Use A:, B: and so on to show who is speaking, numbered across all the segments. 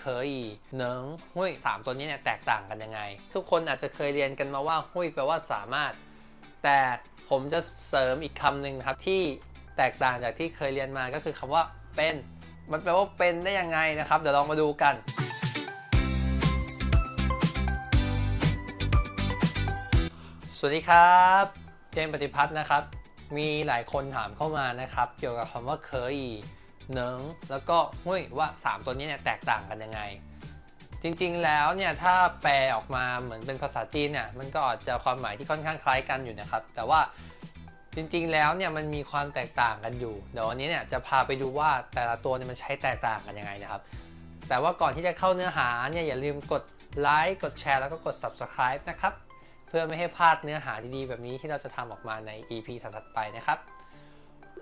A: เคยเหนิงหุยสามตัวนี้เนี่ยแตกต่างกันยังไง ทุกคนอาจจะเคยเรียนกันมาว่าหุยแปลว่าสามารถ แต่ผมจะเสริมอีกคำหนึ่งครับที่แตกต่างจากที่เคยเรียนมาก็คือคำว่าเป็น มันแปลว่าเป็นได้ยังไงนะครับ เดี๋ยวลองมาดูกันสวัสดีครับ เจมส์ปฏิพัฒน์นะครับ มีหลายคนถามเข้ามานะครับ เกี่ยวกับคำว่าเคย เนิงแล้วก็หุ้ยว่า 3 ตัวนี้เนี่ยแตกต่างกันยังไง จริงๆแล้วเนี่ยถ้าแปลออกมาเหมือนเป็นภาษาจีนเนี่ยมันก็อาจจะความหมายที่ค่อนข้างคล้ายกันอยู่นะครับ แต่ว่าจริงๆแล้วเนี่ยมันมีความแตกต่างกันอยู่ เดี๋ยววันนี้เนี่ยจะพาไปดูว่าแต่ละตัวเนี่ยมันใช้แตกต่างกันยังไงนะครับ แต่ว่าก่อนที่จะเข้าเนื้อหาเนี่ยอย่าลืมกดไลค์กดแชร์แล้วก็กด subscribe นะครับ เพื่อไม่ให้พลาดเนื้อหาดีๆ แบบนี้ที่เราจะทำออกมาใน EP ถัดๆไปนะครับ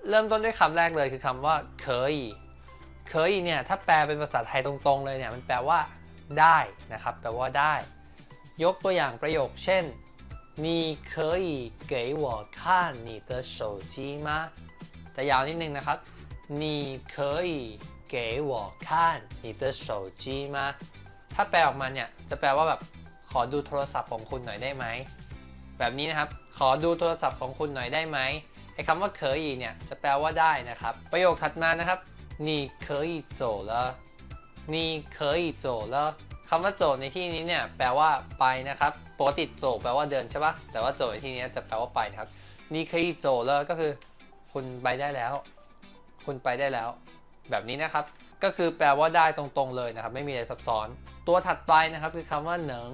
A: เริ่มต้นด้วยคำแรกเลยคือคำว่าเคยเคยเนี่ยถ้าแปลเป็นภาษาไทยตรงๆเลยเนี่ยมันแปลว่าได้นะครับ แปลว่าได้ ยกตัวอย่างประโยคเช่น你可以给我看你的手机吗จะยาวนิดนึงนะครับ你可以给我看你的手机吗ถ้าแปลออกมาเนี่ยจะแปลว่าแบบขอดูโทรศัพท์ของคุณหน่อยได้ไหม แบบนี้นะครับ ขอดูโทรศัพท์ของคุณหน่อยได้ไหมไ อ้คำว่าเคยเนี่ยจะแปลว่าได้นะครับ ประโยคถัดมานะครับนี่เคยโจแล้วนี่เคยโจแล้วคำว่าโจในที่นี้เนี่ยแปลว่าไปนะครับปกติโจแปลว่าเดินใช่ปะแต่ว่าโจในที่นี้จะแปลว่าไปนะครับนี่เคยโจแล้วก็คือ คุณไปได้แล้ว คุณไปได้แล้ว แบบนี้นะครับ ก็คือแปลว่าได้ตรงๆเลยนะครับ ไม่มีอะไรซับซ้อน ตัวถัดไปนะครับคือคำว่าเหนิง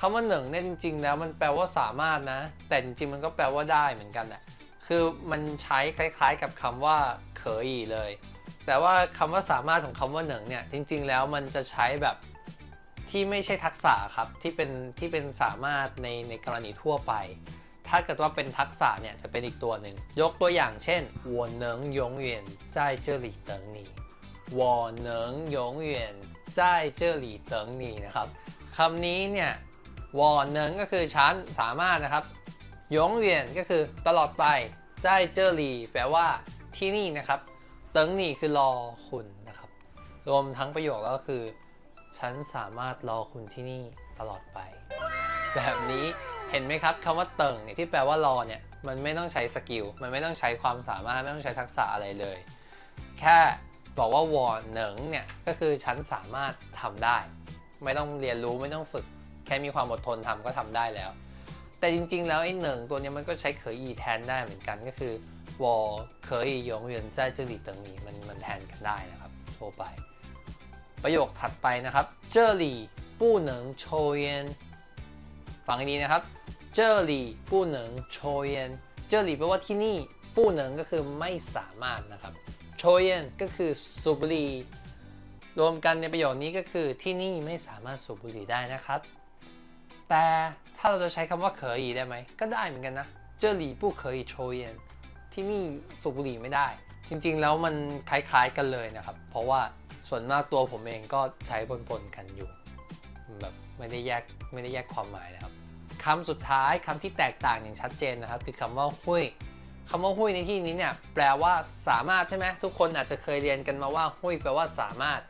A: คำว่าเหนิงเนี่ยจริง ๆ แล้วมันแปลว่าสามารถนะ แต่จริงๆมันก็แปลว่าได้เหมือนกันแหละ คือมันใช้คล้าย ๆ กับคำว่าเคยเลย แต่ว่าคำว่าสามารถของคำว่าเหนิงเนี่ยจริง ๆ แล้วมันจะใช้แบบที่ไม่ใช่ทักษะครับที่เป็นที่เป็นสามารถในในกรณีทั่วไป ถ้าเกิดว่าเป็นทักษะเนี่ยจะเป็นอีกตัวหนึ่ง ยกตัวอย่างเช่น我能永远在这里等你我能永远在这里等你นะครับคำนี้เนี่ย我能ก็คือฉันสามารถนะครับ永远ก็คือตลอดไป ใจเจอหลีแปลว่าที่นี่นะครับเติ้งนี่คือรอคุณนะครับ รวมทั้งประโยคแล้วก็คือ ฉันสามารถรอคุณที่นี่ตลอดไป แบบนี้เห็นไหมครับคำว่าเติ่งเนี่ยที่แปลว่ารอเนี่ยมันไม่ต้องใช้สกิลมันไม่ต้องใช้ความสามารถไม่ต้องใช้ทักษะอะไรเลย แค่บอกว่าวอเหนิงเนี่ยก็คือฉันสามารถทำได้ ไม่ต้องเรียนรู้ไม่ต้องฝึก แค่มีความอดทนทำก็ทำได้แล้ว แต่จริง ๆ แล้วไอ้หนึ่งตัวนี้มันก็ใช้เคยีแทนได้เหมือนกันก็คือวอเคยยงเวียนใจจอหลี่เติงหนีมันมันแทนกันได้นะครับโทรไป ประโยคถัดไปนะครับเจ้อหลี่ปู้หนิงโชเยนฟังดีนะครับเจ้อหลี่ปู้หนิงโชเยนเจอหลี่แปลว่าที่นี่ปู้หนิงก็คือไม่สามารถนะครับโชเยนก็คือสูบบุหรี่รวมกันในประโยคนี้ก็คือที่นี่ไม่สามารถสูบบุหรี่ได้นะครับ แต่ ถ้าเราจะใช้คำว่าเคยได้ไหม ก็ได้เหมือนกันนะเจอหลี่ผู้เคยโชเยนที่นี่สูบบุหรี่ไม่ได้ จริงๆแล้วมันคล้ายๆกันเลยนะครับ เพราะว่าส่วนมากตัวผมเองก็ใช้ปนๆกันอยู่แบบไม่ได้แยกไม่ได้แยกความหมายนะครับคำสุดท้ายคำที่แตกต่างอย่างชัดเจนนะครับ คือคำว่าหุ้ยคำว่าหุ้ยในที่นี้เนี่ยแปลว่าสามารถใช่ไหมทุกคนอาจจะเคยเรียนกันมาว่าหุ้ยแปลว่าสามารถ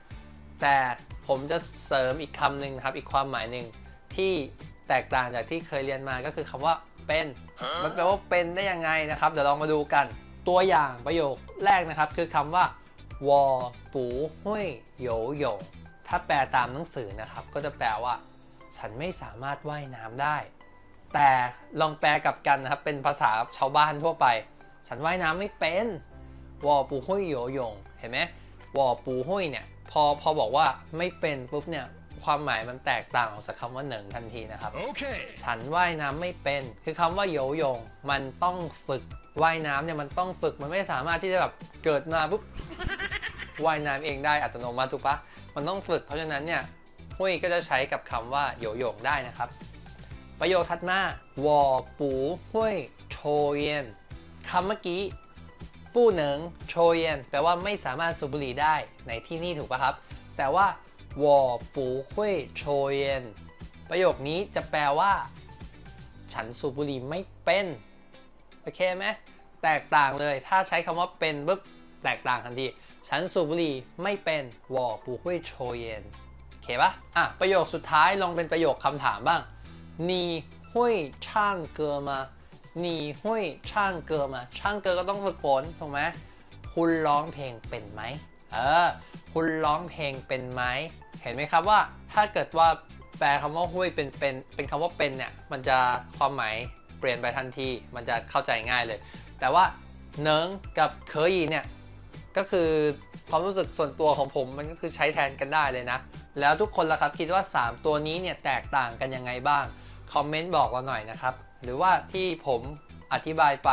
A: แต่ผมจะเสริมอีกคำหนึ่งครับอีกความหมายหนึ่งที่ แตกต่างจากที่เคยเรียนมาก็คือคำว่าเป็น มันแปลว่าเป็นได้ยังไงนะครับ เดี๋ยวลองมาดูกันตัวอย่างประโยคแรกนะครับ คือคำว่าวอปูหุยโยหยงถ้าแปลตามหนังสือนะครับ ก็จะแปลว่า ฉันไม่สามารถว่ายน้ำได้ แต่ลองแปลกลับกันนะครับ เป็นภาษาชาวบ้านทั่วไป ฉันว่ายน้ำไม่เป็นวอปูหุยโยหยงเห็นไหมวอปูหุยเนี่ยพอพอบอกว่าไม่เป็นปุ๊บเนี่ย ความหมายมันแตกต่างออกจากคำว่าเหนิงทันทีนะครับ
B: Okay.
A: ฉันว่ายน้ำไม่เป็น คือคำว่าโยโยง มันต้องฝึกว่ายน้ำเนี่ยมันต้องฝึกมันไม่สามารถที่จะแบบเกิดมาปุ๊บว่ายน้ำเองได้อัตโนมัติถูกปะมันต้องฝึก เพราะฉะนั้นเนี่ยหุยก็จะใช้กับคำว่าโยโยงได้นะครับ ประโยคถัดมาวอปูหุยโชเยนคำเมื่อกี้ปู้เหนิงโชเยนแปลว่าไม่สามารถสูบบุหรี่ได้ในที่นี่ถูกปะครับ แต่ว่า วอปูเว่ยโชเยนประโยคนี้จะแปลว่า ฉันสูบบุหรี่ไม่เป็น โอเคไหมแตกต่างเลยถ้าใช้คำว่าเป็นปุ๊บแตกต่างทันที ฉันสูบบุหรี่ไม่เป็นวอปูเว่ยโชเยนโอเคปะอะ ประโยคสุดท้ายลองเป็นประโยคคำถามบ้าง你会唱歌吗你会唱歌吗唱歌ก็ต้องฝึกฝนถูกไหมคุณร้องเพลงเป็นไหม เออ คุณร้องเพลงเป็นไหม เห็นไหมครับว่าถ้าเกิดว่าแปลคำว่าหุ้ยเป็นเป็นเป็นคำว่าเป็นเนี่ย มันจะความหมายเปลี่ยนไปทันที มันจะเข้าใจง่ายเลย แต่ว่าเนิงกับเคยเนี่ย ก็คือความรู้สึกส่วนตัวของผมมันก็คือใช้แทนกันได้เลยนะ แล้วทุกคนล่ะครับคิดว่า 3 ตัวนี้เนี่ยแตกต่างกันยังไงบ้าง คอมเมนต์บอกเราหน่อยนะครับ หรือว่าที่ผมอธิบายไป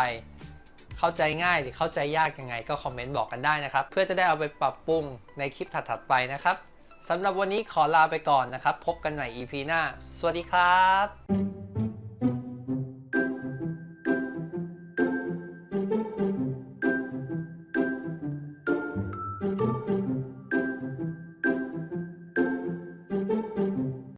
A: เข้าใจง่ายหรือเข้าใจยากยังไงก็คอมเมนต์บอกกันได้นะครับ เพื่อจะได้เอาไปปรับปรุงในคลิปถัดๆไปนะครับสำหรับวันนี้ขอลาไปก่อนนะครับ พบกันใหม่ EP หน้า สวัสดีครับ